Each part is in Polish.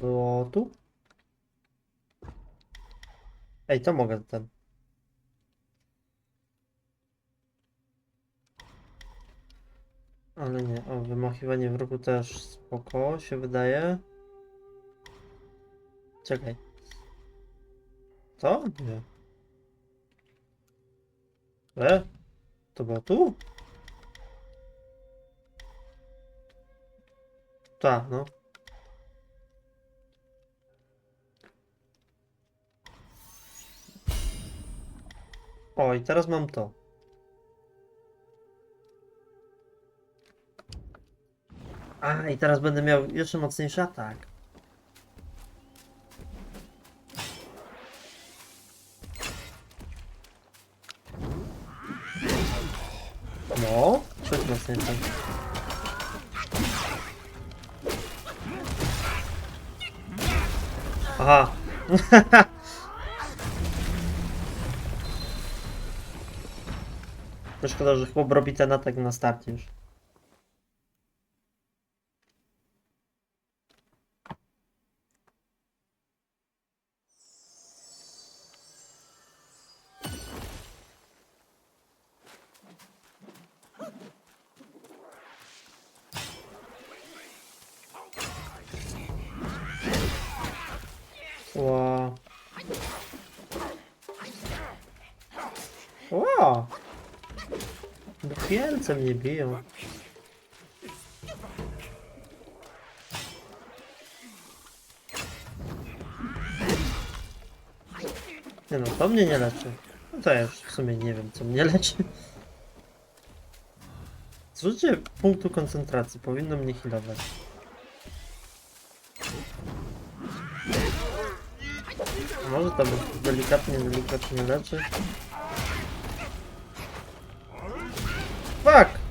było tu? Ej, to mogę ten. Ale nie, o, wymachiwanie wrogu też spoko, się wydaje. Czekaj. To? Nie. E? To było tu? Tak, no. O, i teraz mam to. A, i teraz będę miał jeszcze mocniejszy atak. No, coś mocniejszy. Aha. szkoda, że chłop robi ten atak na starcie już. Ła. Ła. Wielce mnie biją. Nie no, to mnie nie leczy. No to ja już w sumie nie wiem, co mnie leczy. Zużycie punktu koncentracji powinno mnie healować. Może to delikatnie, delikatnie leczy? Fuck!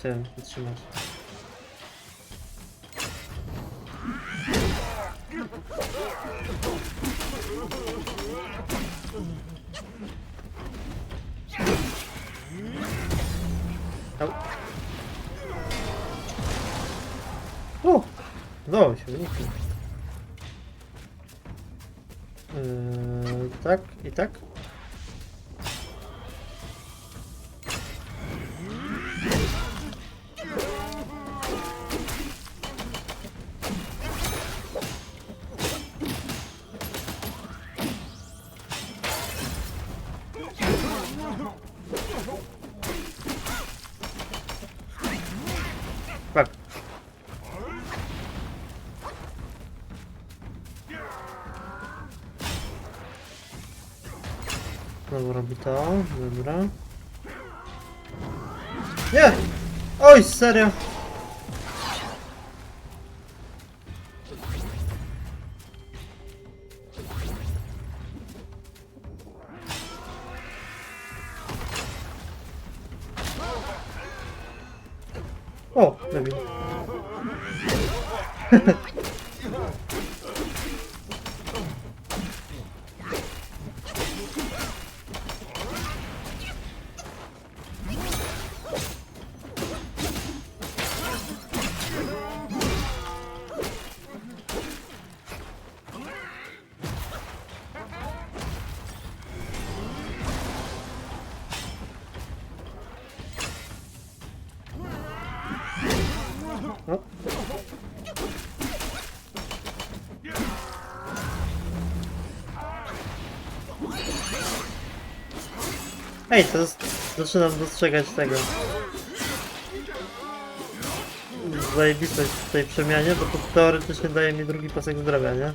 Chciałem wytrzymać. Au. O! Udało się, uniknąć. Yy, tak i. Tak. Dobra. Nie! Oj, serio! O, lepiej. Jest... Zaczynam dostrzegać tego. Zajebistość w tej przemianie, bo to teoretycznie daje mi drugi pasek zdrowia, nie?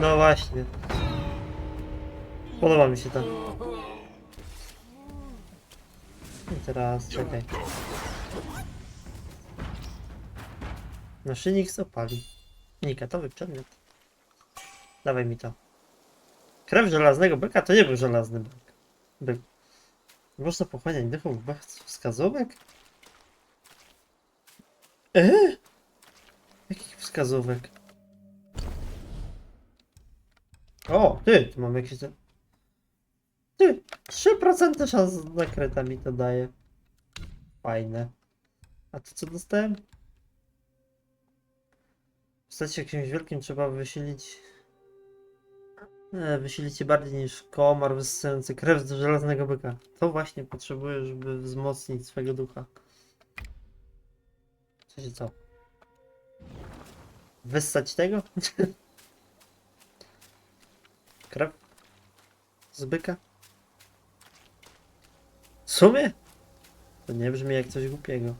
No właśnie. Podoba mi się to. I teraz czekaj. Naszyjnik z opali. Unikatowy przedmiot. Dawaj mi to. Krew żelaznego byka to nie był żelazny byk. Byk. Można pochłaniać bez wskazówek? Eee? Jakich wskazówek? O, ty, tu mam jakieś... Ty, 3% szans na kreta mi to daje. Fajne. A to co dostałem? W jakimś wielkim trzeba wysilić... E, wysilić się bardziej niż komar wyssający krew z żelaznego byka. To właśnie potrzebuję, żeby wzmocnić swego ducha. Co się co? Wyssać tego? Krew? Z byka? W sumie? To nie brzmi jak coś głupiego.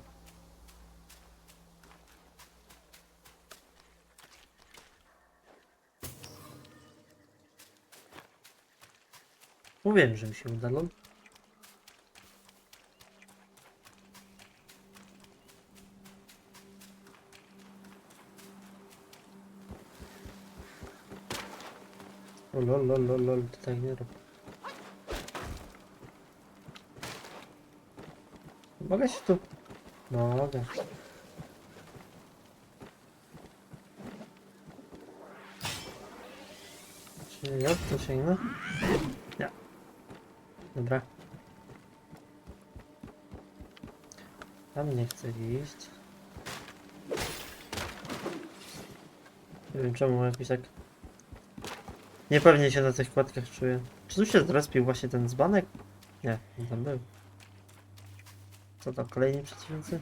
Mówiłem, że mi się uda, lol. O lol, lol, lol, lol, to tak nie rób. Mogę się tu... No, mogę. Czy ja tu sięgnę? Dobra. Tam nie chcę iść. Nie wiem czemu jakoś tak... Niepewnie się na tych kładkach czuję. Czy tu się zrespił właśnie ten dzbanek? Nie, nie tam był. Co to, kolejni przeciwnicy?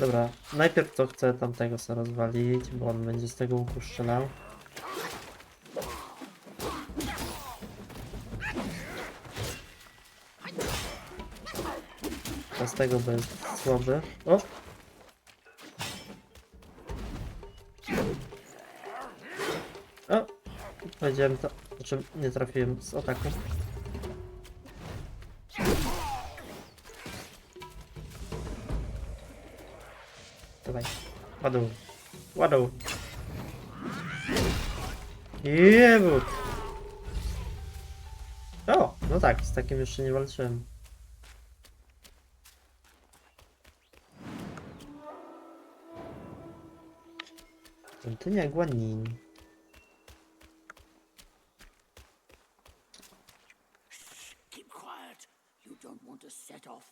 Dobra, najpierw to chcę tamtego sobie rozwalić, bo on będzie z tego łuku strzelał. To z tego bez słaby. O! O! Powiedziałem to, znaczy nie trafiłem z ataku. Ładuj. Ładuj. Jebut. O, no tak, z takim jeszcze nie walczyłem. Świątynia Guanin.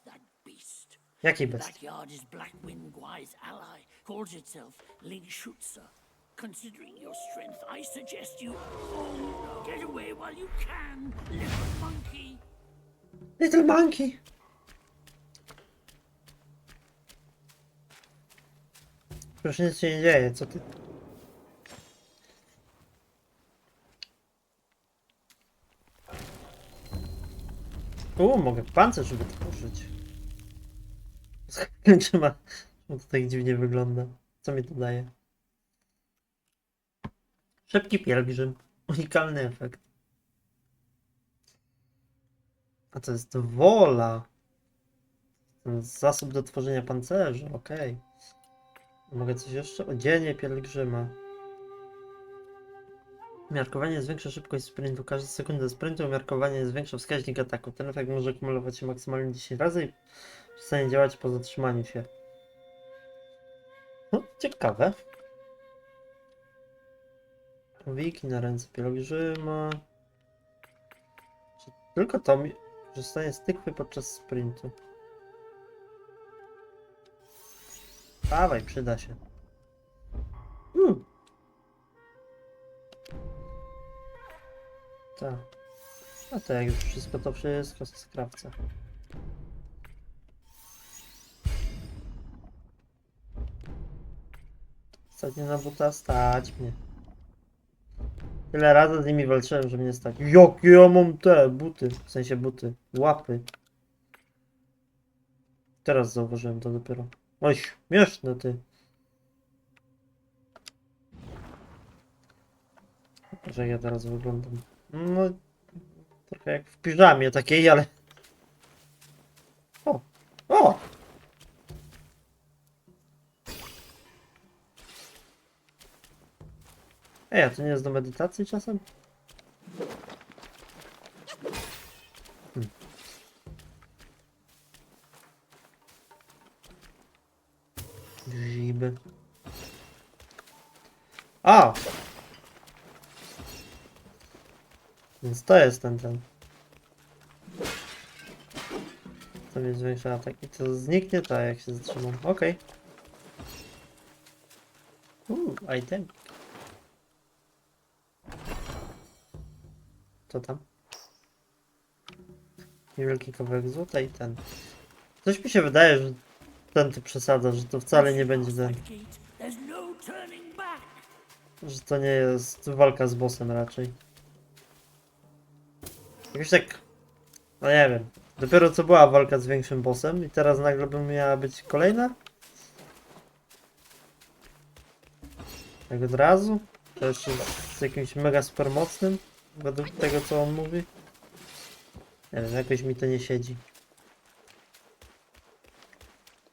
That beast. Jaki best? Backyard is Blackwind Gwai's ally, calls itself Ling Schutzer. Considering your strength, I suggest you oh, get away while you can, little monkey. Little monkey! Już nic się nie dzieje, co ty? U, mogę pancerz wytworzyć. Czy Czemu to tak dziwnie wygląda? Co mi to daje? Szybki pielgrzym. Unikalny efekt. A to jest wola. Zasób do tworzenia pancerzy, okej. Mogę coś jeszcze? Odzienie pielgrzyma. Miarkowanie zwiększa szybkość sprintu. Każda sekunda sprintu umiarkowanie zwiększa wskaźnik ataku. Ten efekt może kumulować się maksymalnie 10 razy i przestanie działać po zatrzymaniu się. Ciekawe. Wiki na ręce pielgrzyma. Czy tylko to mi korzystanie z tykwy podczas sprintu? Dawaj, przyda się. Mm. Tak. No to jak już wszystko, to wszystko z skrawca. Ostatnio na buta stać mnie. Tyle razy z nimi walczyłem, że mnie stać. Jakie ja mam te buty, w sensie buty, łapy. Teraz zauważyłem to dopiero. Oj, śmieszne ty. Że ja teraz wyglądam. No, trochę jak w piżamie takiej, ale... O! O! Ej, a to nie jest do medytacji czasem? Hmm. Grzyby. A! Więc to jest ten ten. To mnie zwiększa atak i to zniknie tak jak się zatrzymam. Okej. Uuu, item. Co tam? Wielki kawałek złota i ten. Coś mi się wydaje, że ten tu przesadza, że to wcale nie będzie ten. Że to nie jest walka z bossem raczej. Jakoś tak. No nie wiem. Dopiero co była walka z większym bossem i teraz nagle by miała być kolejna? Tak od razu? To jeszcze z jakimś mega super mocnym? Według tego co on mówi? Nie wiem, jakoś mi to nie siedzi.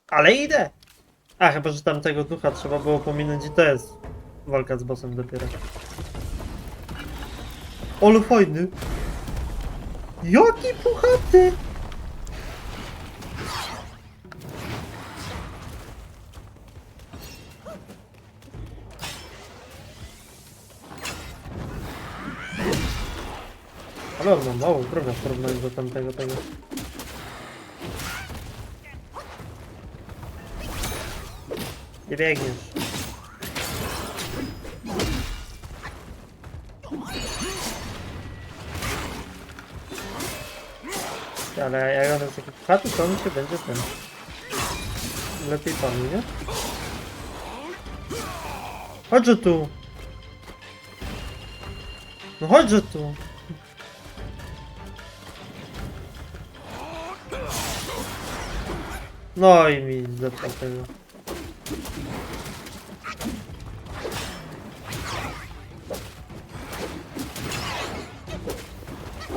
Ale idę! A, chyba, że tamtego ducha trzeba było pominąć i to jest walka z bossem dopiero. Ale fajny! Jaki puchaty! Ale on ma mało zdrowia w porównaniu do tamtego tego. Nie biegniesz. Ale jak on jest taki puchaty, to on się będzie ten... Lepiej panu, nie? Chodźże tu! No chodźże tu! No i mi zepsuł tego.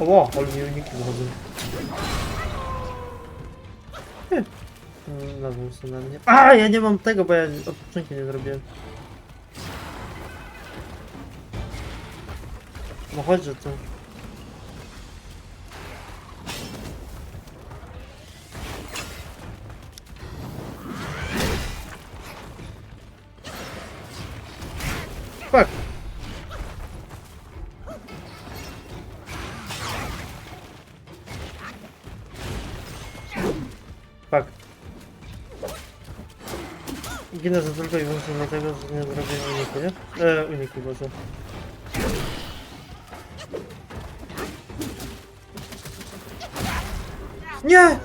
O, ale mi uniki wychodzą. Hm. Mm, Nawróć się na mnie. A, ja nie mam tego, bo ja odpoczynku nie zrobiłem. No chodźże tu. Fuck. Fuck. Ginę za tylko i wyłącznie dlatego, że nie zrobiłem uniku, nie? E, uniku, boże. Nie!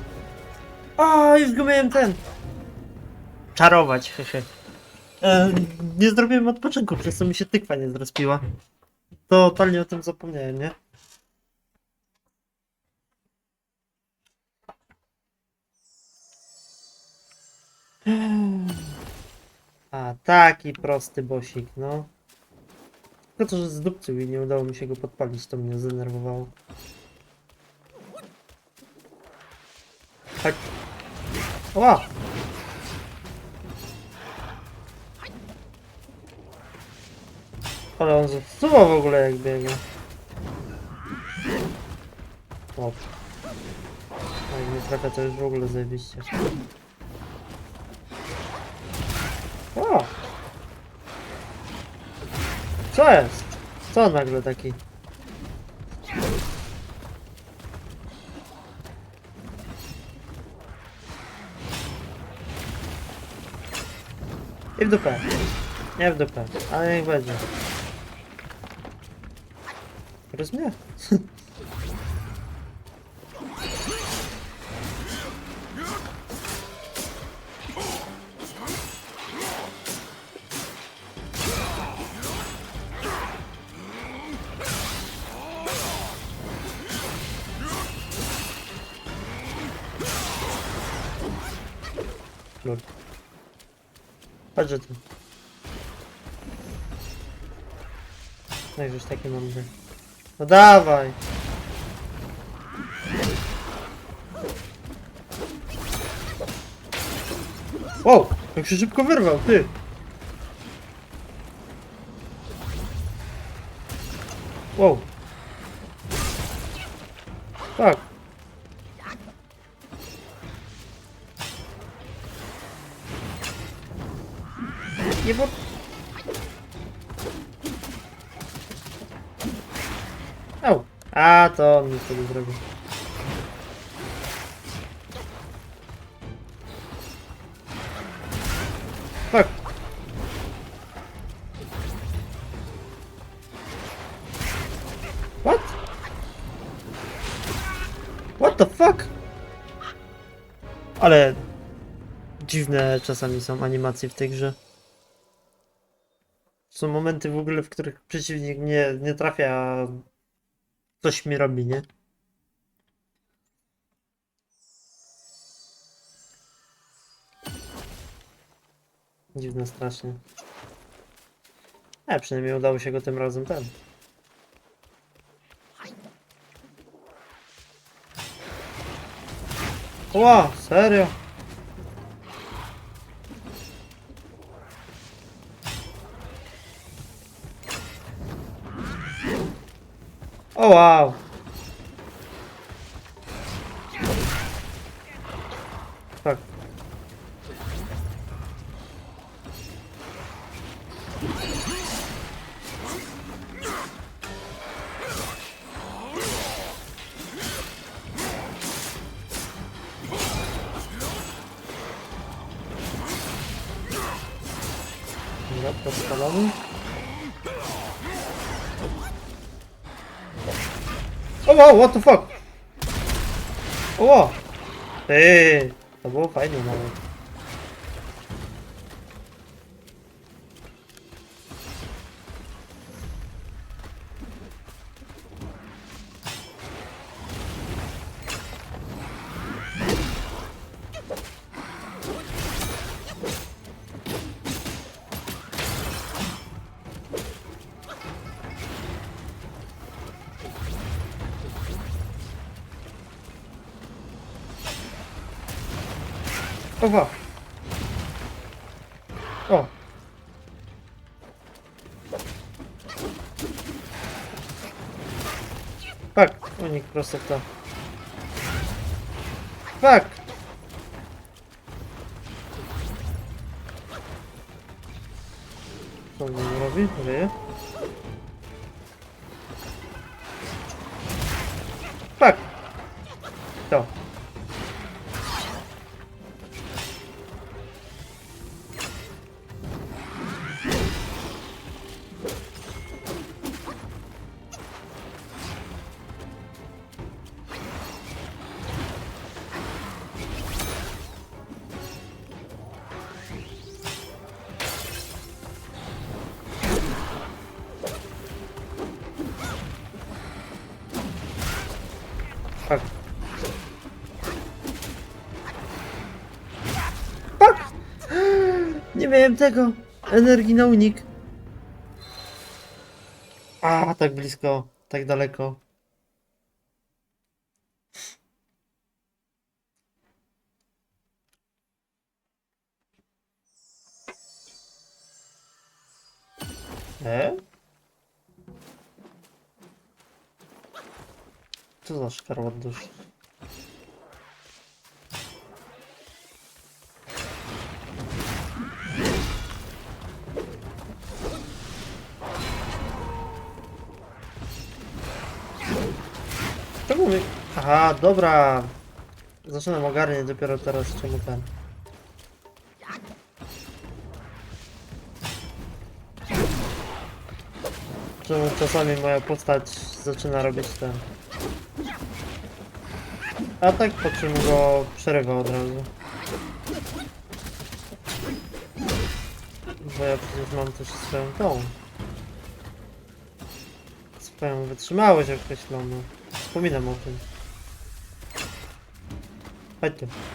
A, już go miałem ten. Czarować, hehe. E, nie zrobiłem odpoczynku, przez co mi się tykwa nie zrespiła. Totalnie o tym zapomniałem, nie? A, taki prosty bosik, no. Tylko to, że zdupcył i nie udało mi się go podpalić, to mnie zdenerwowało. Chodź. O! Ale on zepsuwa w ogóle jak biega. O. A jak nie trafia to już w ogóle zajebiście. O! Co jest? Co nagle taki? I w dupę. Nie w dupę, ale niech będzie. Rozumiem? Chodźże tu. No już takie mądre. No dawaj! Wow! Jak się szybko wyrwał, ty! Wow. Zrobił. Tak. What? What the fuck? Ale dziwne czasami są animacje w tej grze. Są momenty w ogóle, w których przeciwnik nie, nie trafia, a coś mi robi, nie? Dziwne strasznie. A przynajmniej udało się go tym razem ten. Ła, serio? O wow! Tak. Dobra, podpalony. Wow, what the fuck? O wow. Ej, to było fajnie. Tak, unik prosto w to. Tak. Co on tam robi? Żyje? Tak. Miałem tego! Energii na unik. A, tak blisko, tak daleko. E? Co za szkarłat duszy? Czemu mi... Aha, dobra. Zaczynam ogarniać dopiero teraz, czemu ten. Czemu czasami moja postać zaczyna robić ten. A tak po czym go przerywa od razu. Bo ja przecież mam też swoją tą. Swoją wytrzymałość określoną. Wspominam o tym. Chodźcie. Znowu?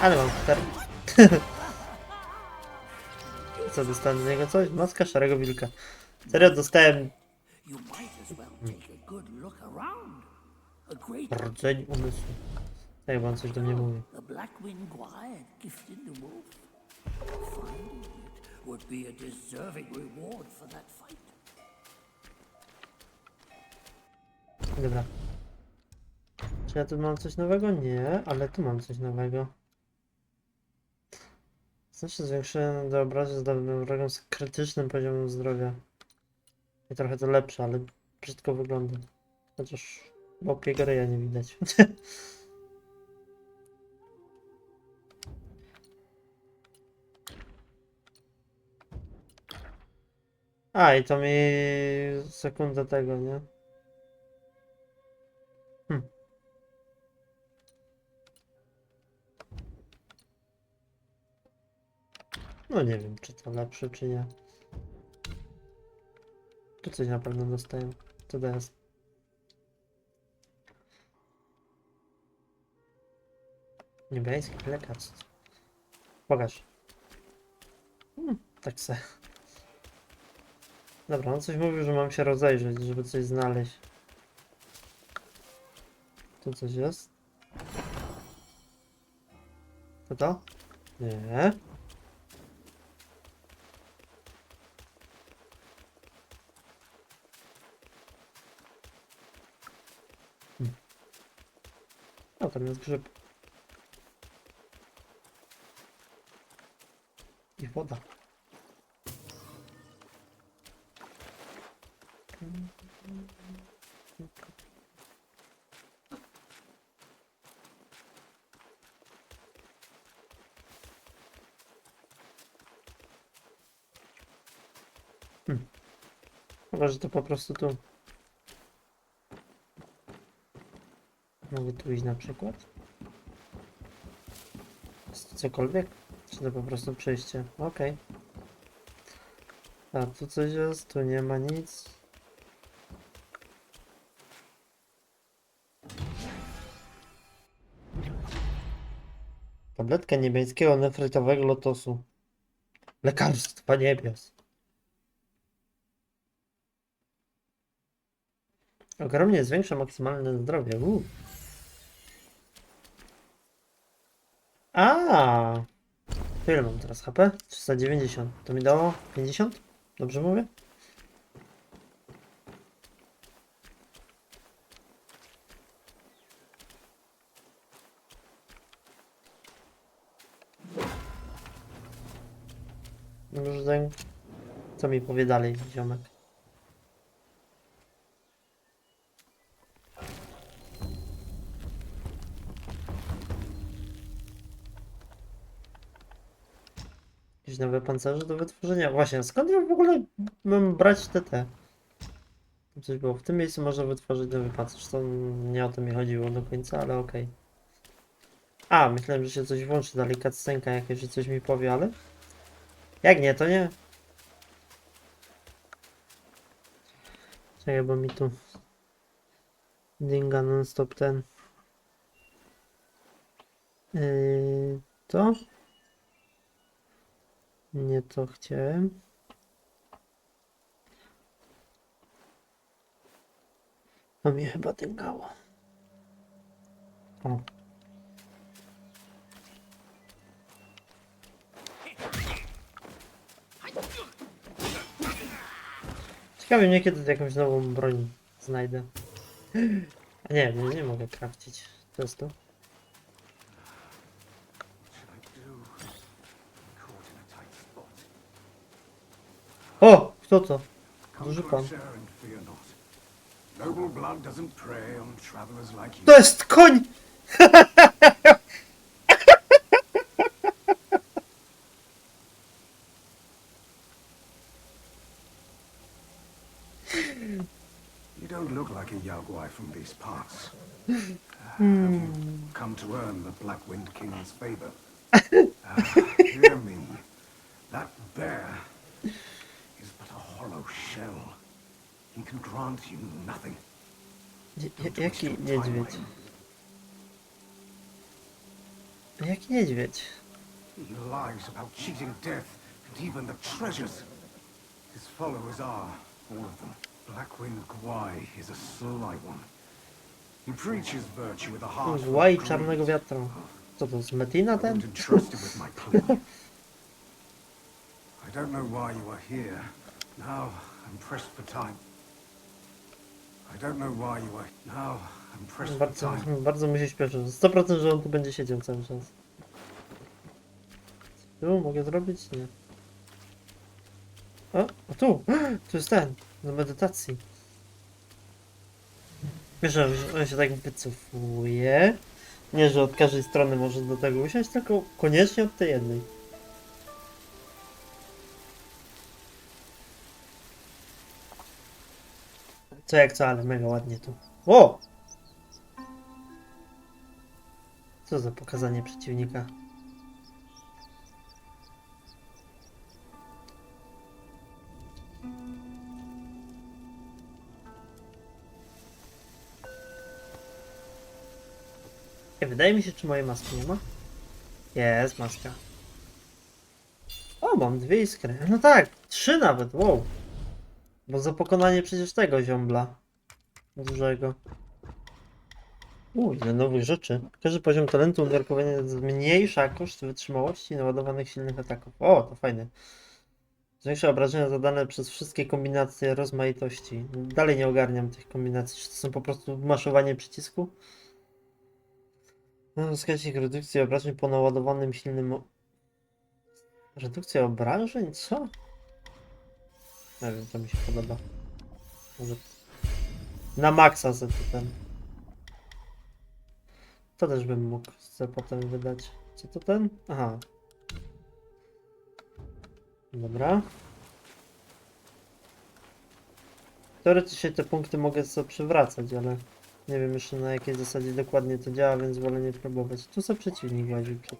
Ale mam ter. Co, dostałem z niego coś? Maska szarego wilka. Serio, dostałem rdzeń umysłu. Tak, bo on coś do mnie mówi. Would be a deserving reward for that fight. Dobra. Czy ja tu mam coś nowego? Nie, ale tu mam coś nowego. Znaczy zwiększenie do obrazu zdolnym wrogom z krytycznym poziomem zdrowia. I trochę to lepsze, ale brzydko wygląda. Chociaż bokiego ryja nie widać. A, i to mi sekundę tego, nie? No nie wiem, czy to lepsze, czy nie. Tu coś na pewno dostaję. Co to jest? Niebiańskie lekarstwo. Pokaż. Hmm, tak se. Dobra, on coś mówił, że mam się rozejrzeć, żeby coś znaleźć. Tu coś jest? To to? Nie. Jest grzyb. I woda. Hmm. Chyba, że to po prostu tu. Mogę tu iść na przykład? Jest tu cokolwiek? Czy to po prostu przejście? Okej. A tu coś jest, tu nie ma nic. Tabletka niebiańskiego nefrytowego lotosu. Lekarstwa niebios. Ogromnie zwiększa maksymalne zdrowie. Uu. A, to ile mam teraz HP? 390. To mi dało 50? Dobrze mówię? Brzdęk. Co mi powie dalej, ziomek? Jakieś nowe pancerze do wytworzenia. Właśnie, skąd ja w ogóle mam brać te te? Coś było. W tym miejscu można wytworzyć nowy pancerz. To nie o to mi chodziło do końca, ale okej. A, myślałem, że się coś włączy dalej, cutscenka jakaś, że coś mi powie, ale... Jak nie, to nie. Czekaj, bo mi tu... Dinga non-stop ten... Yy, to? Nie to chciałem. To mnie chyba dyngało. O. Ciekawe mnie kiedy jakąś nową broń znajdę. A nie, nie, nie mogę krawcić testu. O! Kto to? Duży pan. Share and fear not. Noble blood doesn't prey on travelers like you. To jest koń! You don't look like a Yaogwai from these parts. Uh, have you come to earn the Black Wind King's favor? Ah, hear me. That bear is but a hollow shell. He can grant you nothing? Nie- Don't ja- waste Jaki niedźwiedź? Jaki niedźwiedź? He lies about cheating death and even the treasures. His followers are, all of them. Blackwind Gwai is a sly one. He preaches virtue with a heart full of Łaj greed. czarnego wiatru. Co to, z Metina ten? won't entrust him with my plea. I don't know why you are here. Now I'm pressed for time. I don't know why you are now. I'm pressed for Bardzo, time. bardzo mu się śpieszy. 100% że on tu będzie siedział cały czas. Tu mogę zrobić? Nie. O, o tu! Tu jest ten, do medytacji. Wiesz, że on się tak wycofuje. Nie, że od każdej strony może do tego usiąść, tylko koniecznie od tej jednej. Co jak co, ale mega ładnie tu. O! Co za pokazanie przeciwnika? Ej, wydaje mi się, czy mojej maski nie ma? Jest maska. O, mam dwie iskry. No tak, trzy nawet, wow. Bo za pokonanie przecież tego ziombla. Dużego. U, ile nowych rzeczy. Każdy poziom talentu umiarkowanie zmniejsza koszt wytrzymałości naładowanych silnych ataków. O, to fajne. Zwiększa obrażenia zadane przez wszystkie kombinacje rozmaitości. Dalej nie ogarniam tych kombinacji. Czy to są po prostu maszowanie przycisku? No, wskaźnik redukcji obrażeń po naładowanym silnym... Redukcja obrażeń? Co? Nie wiem, to mi się podoba. Może... Na maksa to ten. To też bym mógł sobie potem wydać. Co to ten? Aha. Dobra. Teoretycznie te punkty mogę sobie przywracać, ale nie wiem jeszcze na jakiej zasadzie dokładnie to działa, więc wolę nie próbować. Tu sobie przeciwnik łaził przed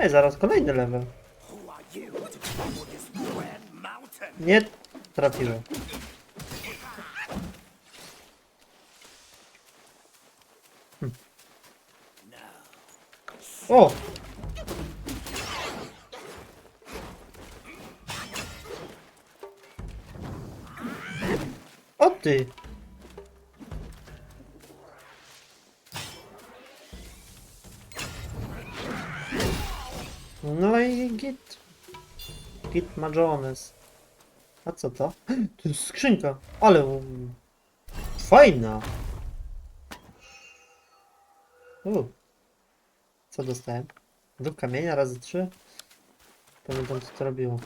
Ej, zaraz kolejny level. Nie trafiłem. Hm. O! O ty! Git ma Jones. A co to? To jest skrzynka, ale um, fajna. U. Co dostałem? Duch kamienia razy trzy. Pamiętam co to robiło.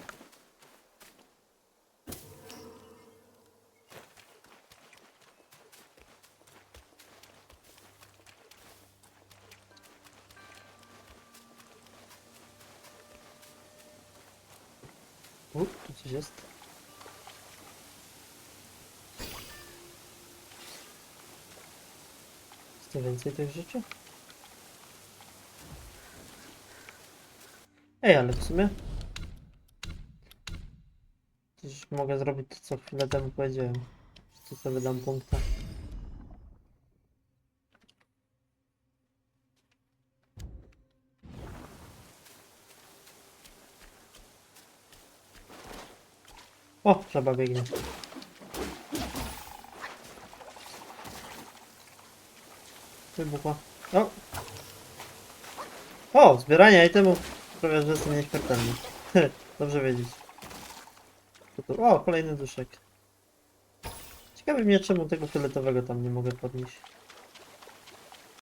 U, tu coś jest. Jest tu więcej tych rzeczy? Ej, ale w sumie... Przecież mogę zrobić to, co chwilę temu powiedziałem. Tu sobie dam punkta. O, żaba biegnie. Wybuchła. O! O, zbieranie itemów sprawia, że jestem nieśmiertelny. Dobrze wiedzieć. O, kolejny duszek. Ciekawe mnie, czemu tego fioletowego tam nie mogę podnieść.